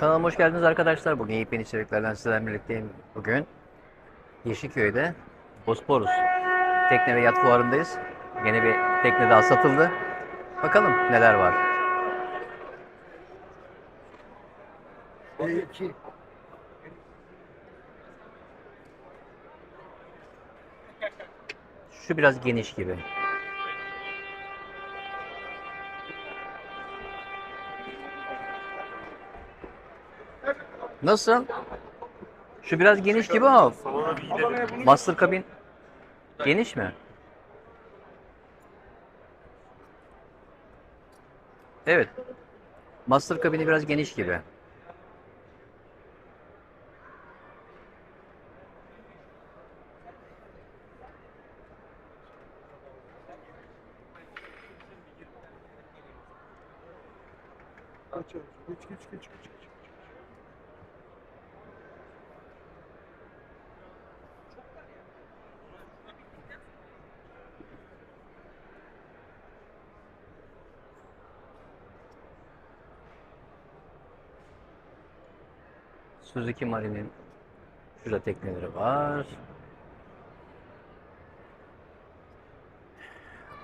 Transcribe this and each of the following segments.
Kanalıma hoş geldiniz arkadaşlar. Bugün yepyeni içeriklerden sizlerle birlikteyim. Bugün Yeşilköy'de Bosporus Tekne ve Yat Fuarı'ndayız. Yeni bir tekne daha satıldı. Bakalım neler var. B2. Şu biraz geniş gibi. Nasıl? Şu biraz geniş gibi ama master kabin geniş mi? Evet. Master kabini biraz geniş gibi. Geç geç geç geç. Suzuki Marine'in şurada tekneleri var.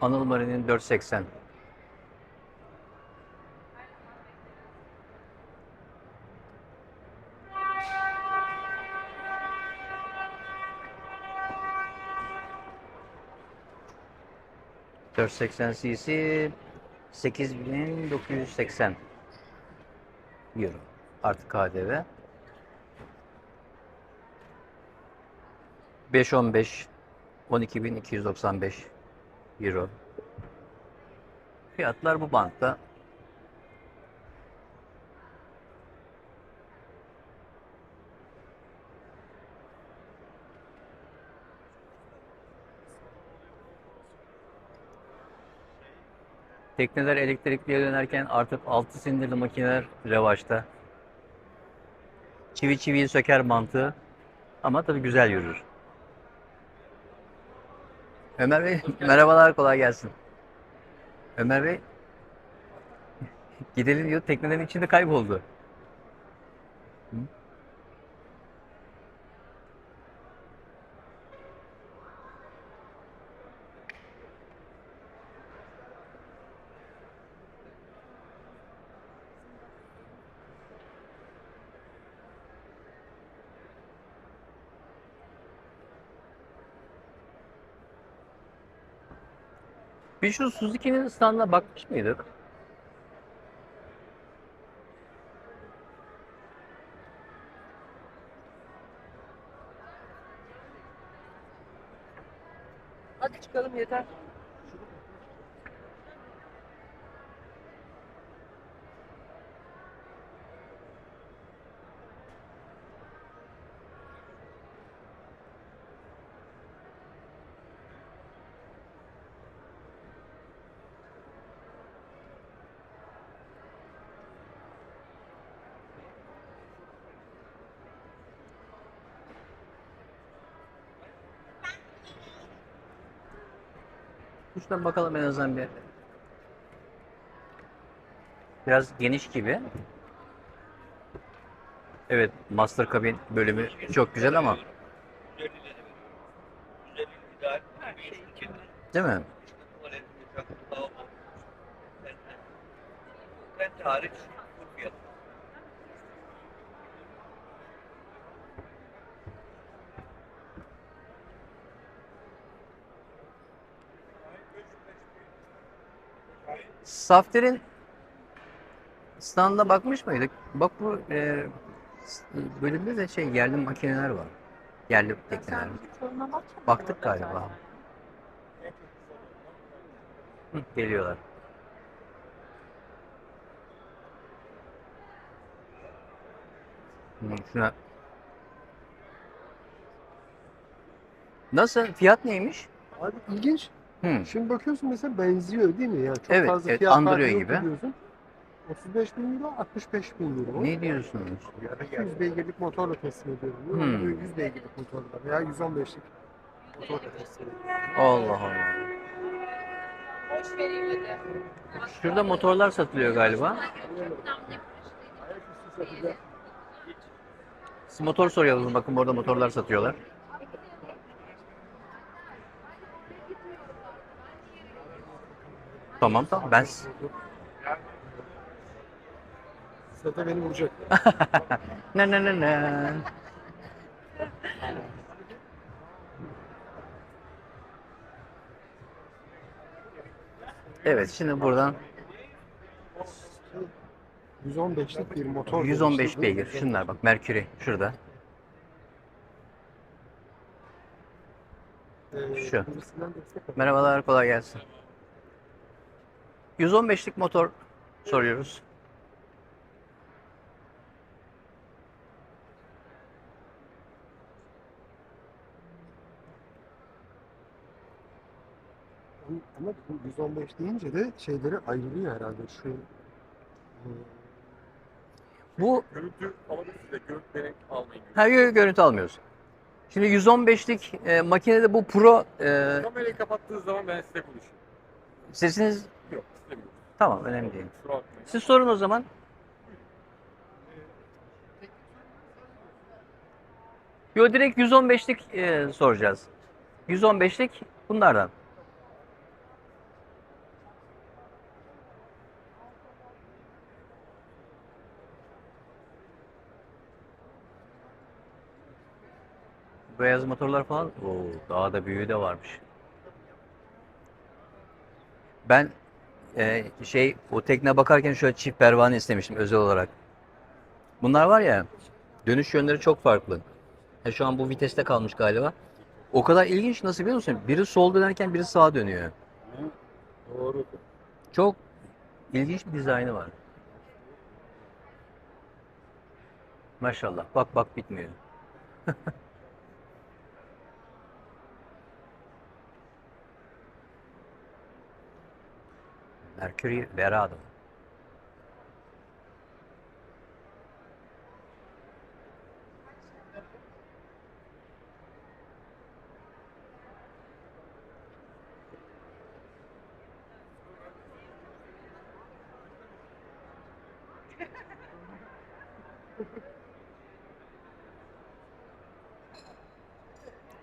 Anıl Marine'in 480. ...480 cc... ...8980... ...euro... ...artık KDV... 5.15 12.295 euro. Fiyatlar bu bantta. Tekneler elektrikliye dönerken artık 6 sindirli makineler revaçta. Çivi çiviyi söker mantığı ama tabii güzel yürür. Ömer Bey merhabalar kolay gelsin. Ömer Bey gidelim diyor teknelerin içinde kayboldu. Hı? Bir şu Suzuki'nin standına bakmış mıydık? Hadi çıkalım yeter. Şuradan bakalım en azından bir. Biraz geniş gibi. Evet, Master Cabin bölümü çok güzel ama değil mi? tarih Saftir'in standına bakmış mıydık? Bak bu e, bölümde de şey yerli makineler var. Yerli tekneler. Baktık galiba. Hı, geliyorlar. Şuna. Nasıl? Fiyat neymiş? Abi ilginç. Hı. Şimdi bakıyorsun mesela benziyor değil mi? Yani çok Evet, fazla evet, fiyat andırıyor gibi. biliyorsun. 35 bin euro, 65 bin euro. Ne diyorsunuz? 200 beygirlik motorla teslim ediyorum. Hmm. Hmm. 100 beygirlik motorla veya 115'lik motorla teslim ediyorum. Allah Allah. Şurada motorlar satılıyor galiba. Siz motor soruyorsunuz. Bakın burada motorlar satıyorlar. Tamam tamam. Ben Sete beni vuracak. ne ne ne ne. Evet şimdi buradan 115'lik bir motor. 115 demiştim. beygir. Şunlar bak Mercury şurada. Ee, Şu. Merhabalar kolay gelsin. 115'lik motor soruyoruz. Ama bu 115 deyince de şeyleri ayrılıyor herhalde. Şu e, Bu Görüntü alabilirsiniz de görüntüleri almayın. her yö- görüntü almıyoruz. Şimdi 115'lik e, makinede bu Pro e, Kamerayı kapattığınız zaman ben size konuşayım. sesiniz Yok. Tamam önemli değil. Siz sorun o zaman. Yo direkt 115'lik e, soracağız. 115'lik bunlardan. Beyaz motorlar falan. Oo, daha da büyüğü de varmış. Ben e, şey o tekne bakarken şöyle çift pervane istemiştim özel olarak. Bunlar var ya dönüş yönleri çok farklı. E, şu an bu viteste kalmış galiba. O kadar ilginç nasıl biliyor musun? Biri sol dönerken biri sağa dönüyor. Doğru. Çok ilginç bir dizaynı var. Maşallah. Bak bak bitmiyor. Mercury Verado.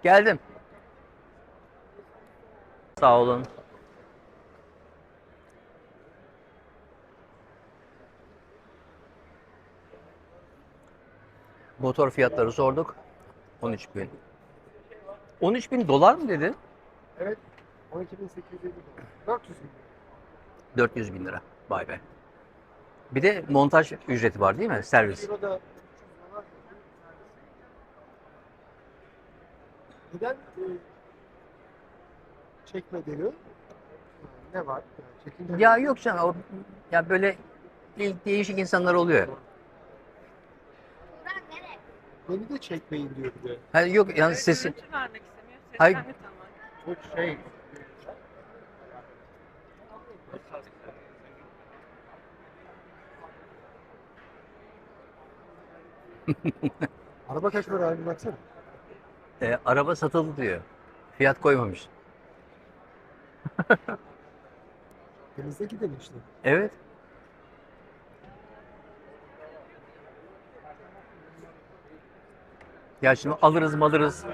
Geldim. Sağ olun. Motor fiyatları sorduk. 13 bin. 13 bin dolar mı dedi? evet 12.850 dolar. 400 bin. 400 bin lira. Vay be. Bir de montaj ücreti var değil mi? Servis. Euro da 300 dolar. Neden e, çekmediğini ne var? Çekince Ya yok canım. O, ya böyle değişik insanlar oluyor. Beni de çekmeyin diyor bir de. Ha, yok yani sesi. Görüntü vermek istemiyor. Hayır. Seslenme tamam. Bu şey. Araba kaç para abi baksana. E, araba satıldı diyor. Fiyat koymamış. Denizde gidelim işte. Evet. Ya şimdi alırız malırız.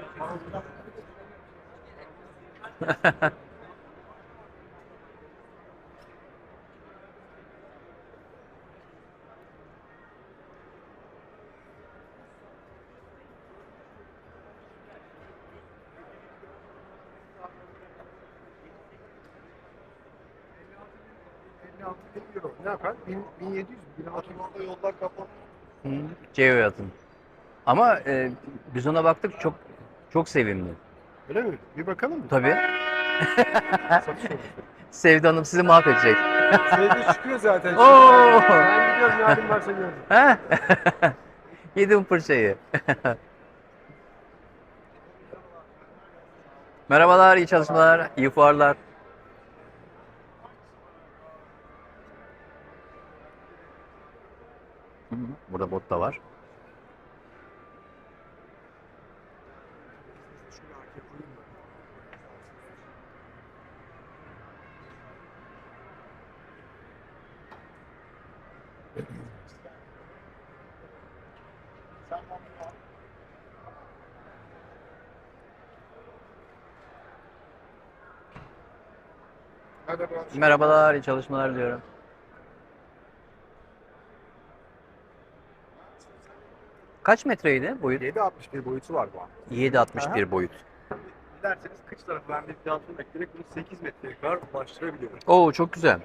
Ne yapar? 1000, 1700 mü? 1600 orada yollar kapalı. Hı, Ceo'ya atın. Ama e, biz ona baktık çok çok sevimli. Öyle mi? Bir bakalım mı? Tabii. Satış olur. Sevdi Hanım sizi mahvedecek. Sevdi çıkıyor zaten. Oo! Ben gidiyorum yarın varsa görürüm. Ha? Yedim fırçayı. Merhabalar, iyi çalışmalar, iyi fuarlar. Burada bot da var. Merhabalar, iyi çalışmalar diyorum. Kaç metreydi boyut? 7.61 boyutu var bu an. 7.61 boyut. Dilerseniz kıç tarafı ben bir plantonu ekleyerek bunu 8 metreye kadar ulaştırabiliyorum. Oo çok güzel.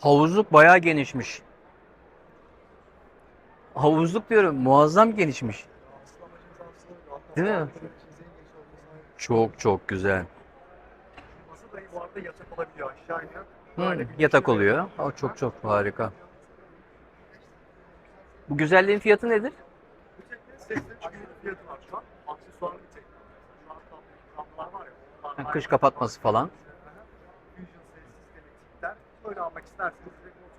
Havuzluk bayağı genişmiş. Havuzluk diyorum muazzam genişmiş. Değil mi? Çok çok güzel. Masa dahi bu arada yatak olabiliyor aşağı iniyor. Hı, Böyle bir yatak şey oluyor. O çok çok harika. Bu güzelliğin fiyatı nedir? Bu teknenin 83 bin lira fiyatı var şu an. Aksesuarlı bir tekne. Şu an tablo camlar var ya. onlar Ha, kış kapatması falan. Böyle almak isterseniz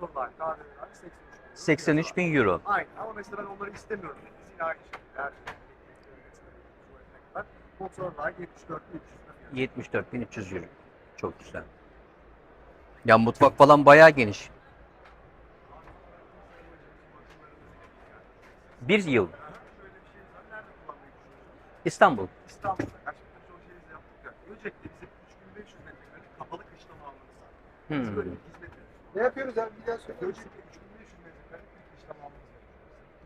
motorlar, kahveler 83 bin. 83 bin euro. Aynen ama mesela ben onları istemiyorum. Biz yine aynı şekilde her şey. kadar. Motorlar 74 bin 300 lira fiyatı. 74 bin 300 euro. Çok güzel. Ya mutfak falan bayağı geniş. Bir yıl. Şey? İstanbul. İstanbul'da gerçekten çoğu şeyi yaptık ya. Göcek'te bizim 3500 metrekare kapalı kışlama alanımız var. Biz Hmm. böyle bir hizmet. Ne yapıyoruz abi bir daha söyle. Göcek'te 3500 metrekare bir kışlama alanımız var.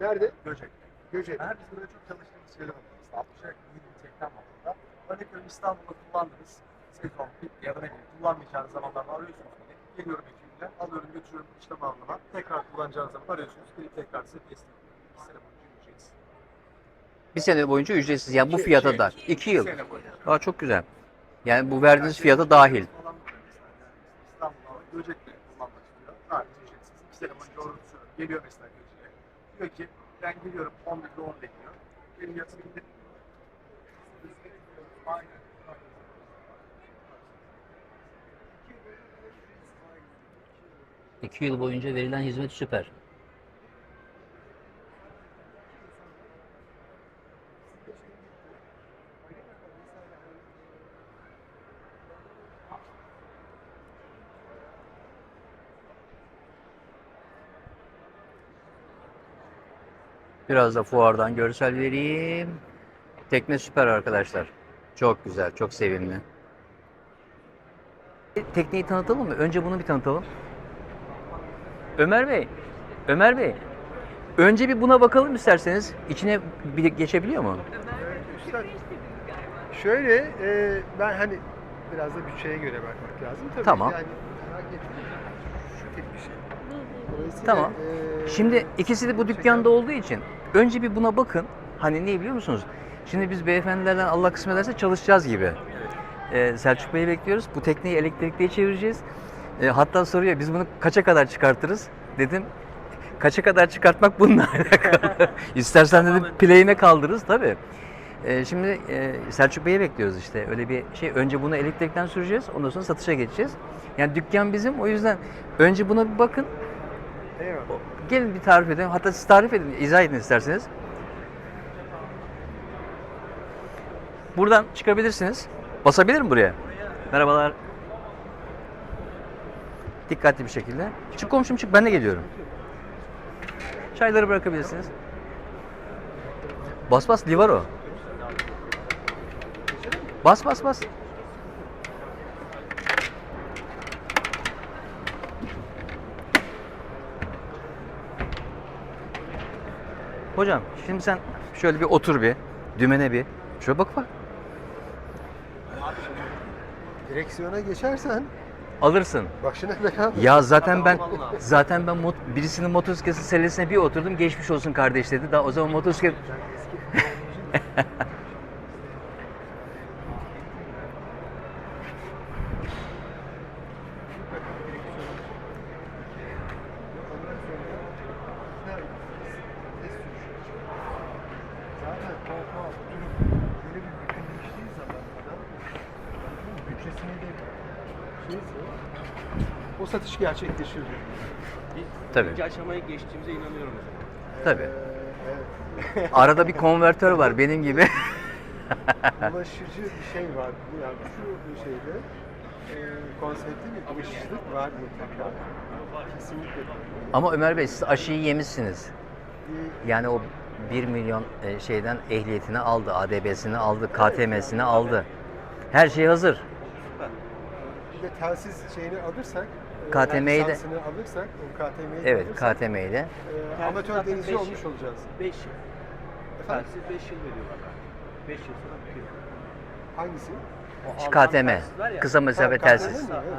Nerede? Göcek'te. Göcek. Her biz böyle çok çalıştığımız şeyler var. Mesela 60'a yakın yeni bir teknem var burada. Örnek veriyorum İstanbul'da kullandınız. Sezon bitti ya da ne bileyim kullanmayacağınız zamanlarda arıyorsunuz beni. Geliyorum ekibimle, alıyorum götürüyorum kışlama alanına. Tekrar kullanacağınız zaman arıyorsunuz. Gelip tekrar size teslim ediyorum. Sene boyunca ücretsiz. Bir sene boyunca ücretsiz. Yani bu İki- fiyata şey, da. 2 yıl. sene boyunca. Aa, çok güzel. Yani bu verdiğiniz fiyata dahil. İstanbul'da Göcek'te kullanmak istiyor. Sadece ücretsiz. İki sene boyunca orada tutuyorum. Geliyor mesela. Diyor ki ben geliyorum 11'de 10 bekliyor. Benim yatımı indirin. Aynen. İki yıl boyunca verilen hizmet süper. Biraz da fuardan görsel vereyim. Tekne süper arkadaşlar. Çok güzel, çok sevimli. Tekneyi tanıtalım mı? Önce bunu bir tanıtalım. Ömer Bey, Ömer Bey. Önce bir buna bakalım isterseniz. İçine bir geçebiliyor mu? Üstad, Şöyle e, ben hani biraz da bütçeye göre bakmak lazım. Tabii Tamam. yani merak etmeyin. Şu tip bir şey. Dolayısıyla, Tamam. e, Şimdi ikisi de bu dükkanda olduğu için önce bir buna bakın. Hani ne biliyor musunuz? Şimdi biz beyefendilerden Allah kısmet ederse çalışacağız gibi. Ee, Selçuk Bey'i bekliyoruz. Bu tekneyi elektrikliye çevireceğiz. Ee, hatta soruyor biz bunu kaça kadar çıkartırız? Dedim kaça kadar çıkartmak bununla alakalı. İstersen dedim play'ine kaldırırız tabii. Ee, şimdi e, Selçuk Bey'i bekliyoruz işte. Öyle bir şey. Önce bunu elektrikten süreceğiz. Ondan sonra satışa geçeceğiz. Yani dükkan bizim. O yüzden önce buna bir bakın. Eyvallah. Gelin bir tarif edelim. Hatta siz tarif edin, izah edin isterseniz. Buradan çıkabilirsiniz. Basabilir mi buraya? Merhabalar. Dikkatli bir şekilde. Çık komşum çık ben de geliyorum. Çayları bırakabilirsiniz. Bas bas Livaro. Bas bas bas. Hocam şimdi sen şöyle bir otur bir. Dümene bir. Şöyle bak bak. Direksiyona geçersen Alırsın. başına bela. Ya zaten ben zaten ben mot, birisinin motosikleti sellesine bir oturdum. Geçmiş olsun kardeş dedi. Daha o zaman motosiklet Zaten koltuğa oturup böyle bir bütünleştiği zaman adam bütçesini de şeyse o satış gerçekleşir. Tabii. İkinci aşamaya geçtiğimize inanıyorum. Tabii. Ee, evet. Arada bir konvertör var benim gibi. Ulaşıcı bir şey var. Yani şu şeyde e, konsepti bir dışlık var mutlaka. Kesinlikle. Ama Ömer Bey siz aşıyı yemişsiniz. Yani o 1 milyon e, şeyden ehliyetini aldı, ADB'sini aldı, KTM'sini aldı. Her şey hazır. bir de telsiz şeyini alırsak, KTM'yi de- lisansını alırsak, o KTM'yi de Evet, alırsak, KTM ile. e, amatör zaten denizci beş olmuş yıl. olacağız. 5 yıl. Efendim? Telsiz 5 yıl veriyorlar. 5 yıl sonra bitiyor. Hangisi? Şu KTM, kısa mesafe KTM telsiz. mi? Evet.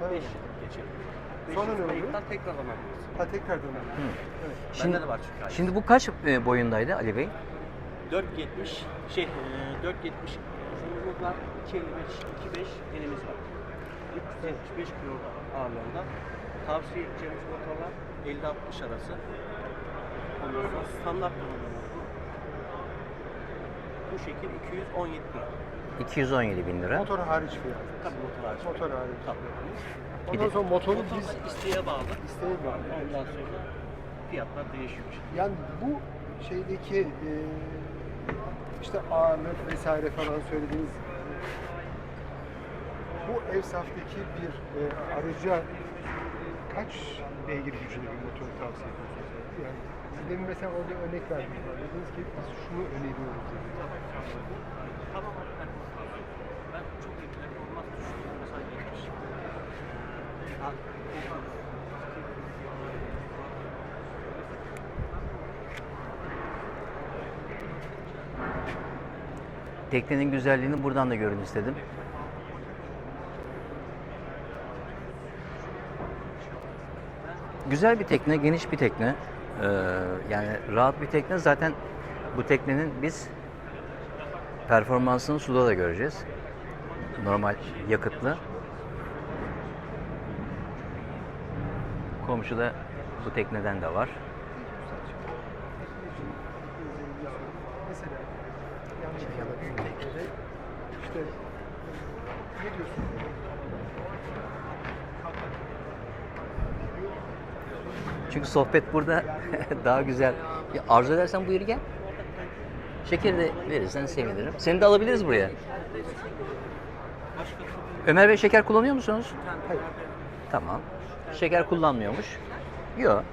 Ha. 5 yıl geçiyor. Beş Sonra yıl ne oluyor? tekrar alabiliyorsun. Ha tekrardan alıyor. Evet. Şimdi, Bende de var çünkü. aynı. şimdi bu kaç e, boyundaydı Ali Bey? 4.70 şey e, 4.70 uzunluğumuz var. 2.55 2.5 enimiz var. 375 kilo ağırlığında. Tavsiye edeceğimiz motorlar 50-60 arası. Ondan sonra standart motorlar bu. Bu şekil 217 lira. 217 bin lira. Motor hariç fiyat. Tabii motor hariç. Motor hariç. Tabii. Ondan sonra motoru Motor biz isteğe bağlı. isteğe var. Ondan sonra fiyatlar değişiyor. Yani bu şeydeki e, işte ağırlık vesaire falan söylediğiniz bu ev saftaki bir e, arıca kaç beygir gücünde bir motor tavsiye ediyorsunuz? Yani demin mesela orada örnek verdiniz. Dediniz ki biz şunu öneriyoruz dediniz. Tamam ben, ben çok iyi performans düşünüyorum. Mesela 70. Ha, Teknenin güzelliğini buradan da görün istedim. Güzel bir tekne, geniş bir tekne. Ee, yani rahat bir tekne. Zaten bu teknenin biz performansını suda da göreceğiz. Normal yakıtlı. Komşuda bu tekneden de var. Ne diyorsun? Çünkü sohbet burada daha güzel. Ya arzu edersen buyur gel. Şeker de verirsen sevinirim. Seni de alabiliriz buraya. Ömer Bey şeker kullanıyor musunuz? Hayır. Tamam. Şeker kullanmıyormuş. Yok.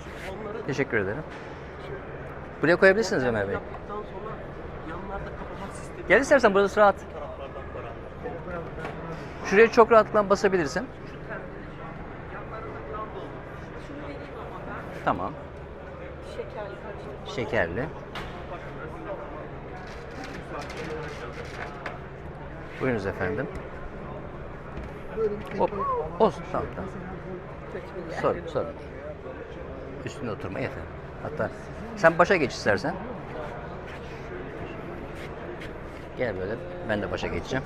Teşekkür ederim. Buraya koyabilirsiniz Ömer Bey. Gel istersen burası rahat. Şuraya çok rahatlıkla basabilirsin. Tamam. Şekerli. Buyurunuz efendim. Hop. Olsun, tamam, tamam. Sorun, sorun. Üstüne oturma yeter. Hatta sen başa geç istersen. Gel böyle. Ben de başa geçeceğim.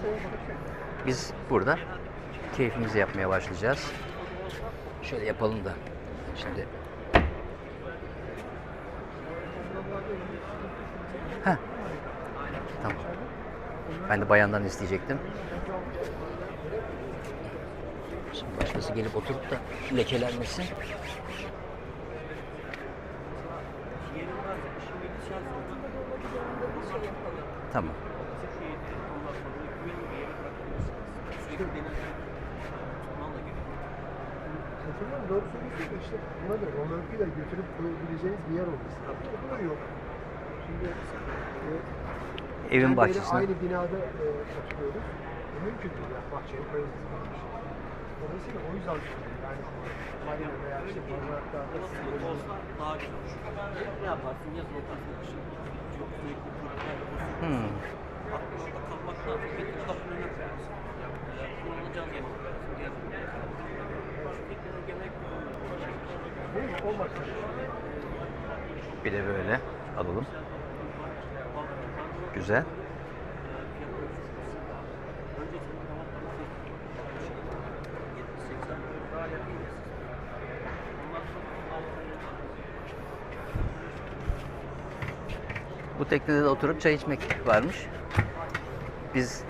Biz burada keyfimizi yapmaya başlayacağız. Şöyle yapalım da. Şimdi. Heh. Tamam. Ben de bayandan isteyecektim. Şimdi başkası gelip oturup da lekelenmesin. Tamam. Katılıyorum doğru söylüyorsun işte buna da romörküyle götürüp koyabileceğiniz bir yer olması. Bu da yok. Şimdi e, Evin kendi bahçesine. Aynı binada e, mümkün değil yani bahçeye böyle bir şey. Dolayısıyla o yüzden söylüyorum yani marina veya işte barınaklarda Olasılık olsa daha güzel olur. Ne yaparsın? Yazın otarsın. Kışın çok sürekli çocuklar olsun. Hmm. Kalmak lazım. Kapının önüne koyarsın. Bir de böyle alalım. Güzel. Bu teknede de oturup çay içmek varmış. Biz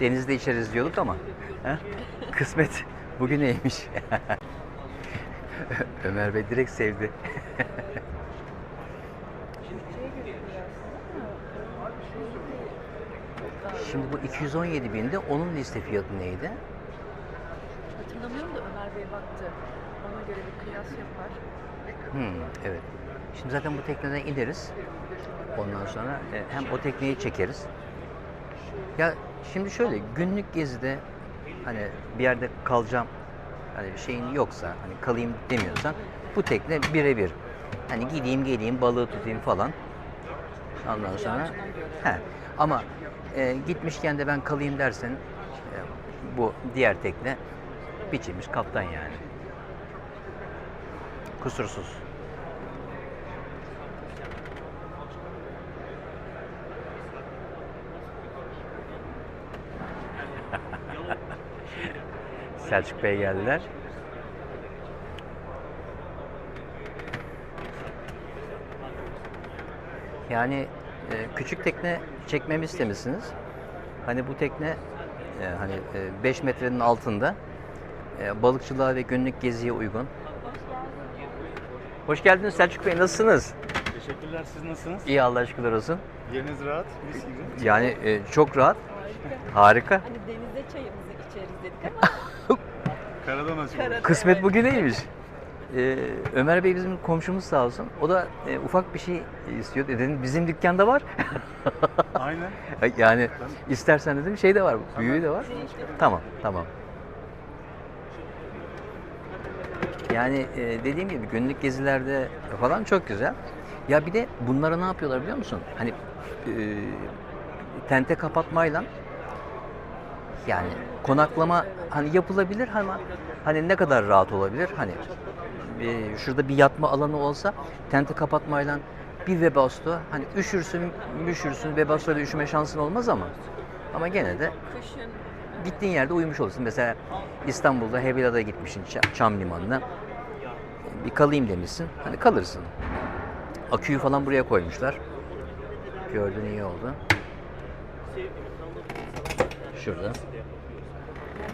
denizde içeriz diyorduk ama he? kısmet bugüneymiş. Ömer Bey direkt sevdi. Şimdi bu 217 binde onun liste fiyatı neydi? anlamıyorum da Ömer Bey baktı. Ona göre bir kıyas yapar. Hmm, evet. Şimdi zaten bu tekneden ineriz. Ondan sonra e, hem o tekneyi çekeriz. Ya şimdi şöyle günlük gezide hani bir yerde kalacağım hani bir şeyin yoksa hani kalayım demiyorsan bu tekne birebir. Hani gideyim geleyim balığı tutayım falan. Ondan sonra he. Ama e, gitmişken de ben kalayım dersen e, bu diğer tekne biçilmiş kaptan yani. Kusursuz. Selçuk Bey geldiler. Yani küçük tekne çekmemi istemişsiniz. Hani bu tekne e, hani 5 metrenin altında e, balıkçılığa ve günlük geziye uygun. Hoş geldiniz Selçuk Bey nasılsınız? Teşekkürler. Siz nasılsınız? İyi Allah şükürler olsun. Yeriniz rahat, mis gibi. Yani e, çok rahat, harika. Hani denizde çayımızı içeriz dedik ama Karadan. Karada. Kısmet bugün neymiş? Ee, Ömer Bey bizim komşumuz sağ olsun. O da e, ufak bir şey istiyor. Dedim bizim dükkanda var. Aynen. yani istersen dedim şey de var, büyüğü de var. Tamam, tamam. Yani e, dediğim gibi günlük gezilerde falan çok güzel. Ya bir de bunlara ne yapıyorlar biliyor musun? Hani e, tente kapatmayla yani konaklama hani yapılabilir ama hani ne kadar rahat olabilir? Hani e, şurada bir yatma alanı olsa tente kapatmayla bir Webasto hani üşürsün, müşürsün, Webasto'da üşüme şansın olmaz ama ama gene de kışın gittiğin yerde uyumuş olursun. Mesela İstanbul'da Hebila'da gitmişsin Çam Limanı'na. Bir kalayım demişsin. Hani kalırsın. Aküyü falan buraya koymuşlar. Gördün iyi oldu. Şurada.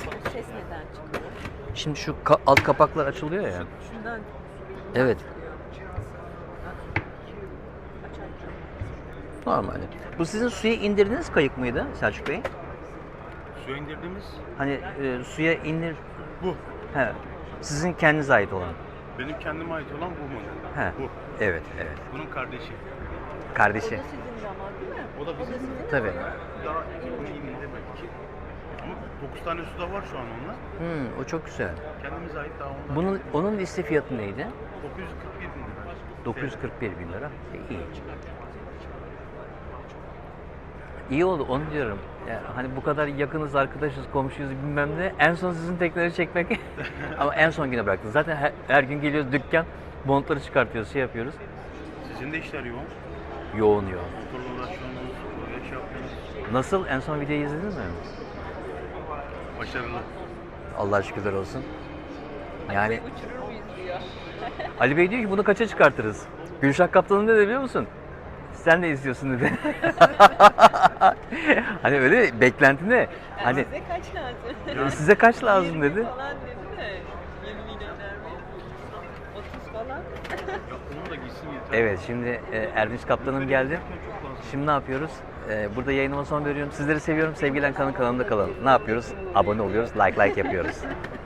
bu ses neden çıkıyor? Şimdi şu ka- alt kapaklar açılıyor ya. Şundan Evet. Normal. Bu sizin suya indirdiğiniz kayık mıydı Selçuk Bey? Suya indirdiğimiz Hani e, suya indir... bu. He. Sizin kendinize ait olan. Benim kendime ait olan bu model. He. Bu. Evet, evet. Bunun kardeşi. O Kardeşi. da sizin ama değil mi? O da bizim. sizin Tabii. Daha bunu indirmedik. Ama 9 tane su da var şu an onunla. Hmm, o çok güzel. Kendimize ait daha ondan. Bunun onun liste fiyatı neydi? 941 bin lira. 941 bin lira. E, iyi. İyi oldu onu diyorum. Ya, hani bu kadar yakınız, arkadaşız, komşuyuz bilmem ne. En son sizin tekneleri çekmek. Ama en son güne bıraktınız. Zaten her, her gün geliyoruz dükkan, montları çıkartıyoruz, şey yapıyoruz. Sizin de işler yoğun. Yoğun yoğun. Motorla uğraşıyorsunuz, şey yapıyorsunuz. Nasıl? En son videoyu izlediniz mi? Başarılı. Allah şükürler olsun. Yani Uçurur muyuz diyor. Ali Bey diyor ki bunu kaça çıkartırız? Gülşah Kaptan'ın ne dedi biliyor musun? Sen de istiyorsun dedi. hani öyle beklenti ne? Hani Size kaç lazım? size kaç lazım 20 dedi. falan dedi de. 20 milyon mi? 30 falan. Ya onu da gitsin yeter. Evet şimdi e, Erdinç Kaptanım geldi. Çok lazım. Şimdi ne yapıyoruz? E, burada yayınıma son veriyorum. Sizleri seviyorum. Sevgilen kanın kanalında kalın. Ne yapıyoruz? Abone oluyoruz. Like like yapıyoruz.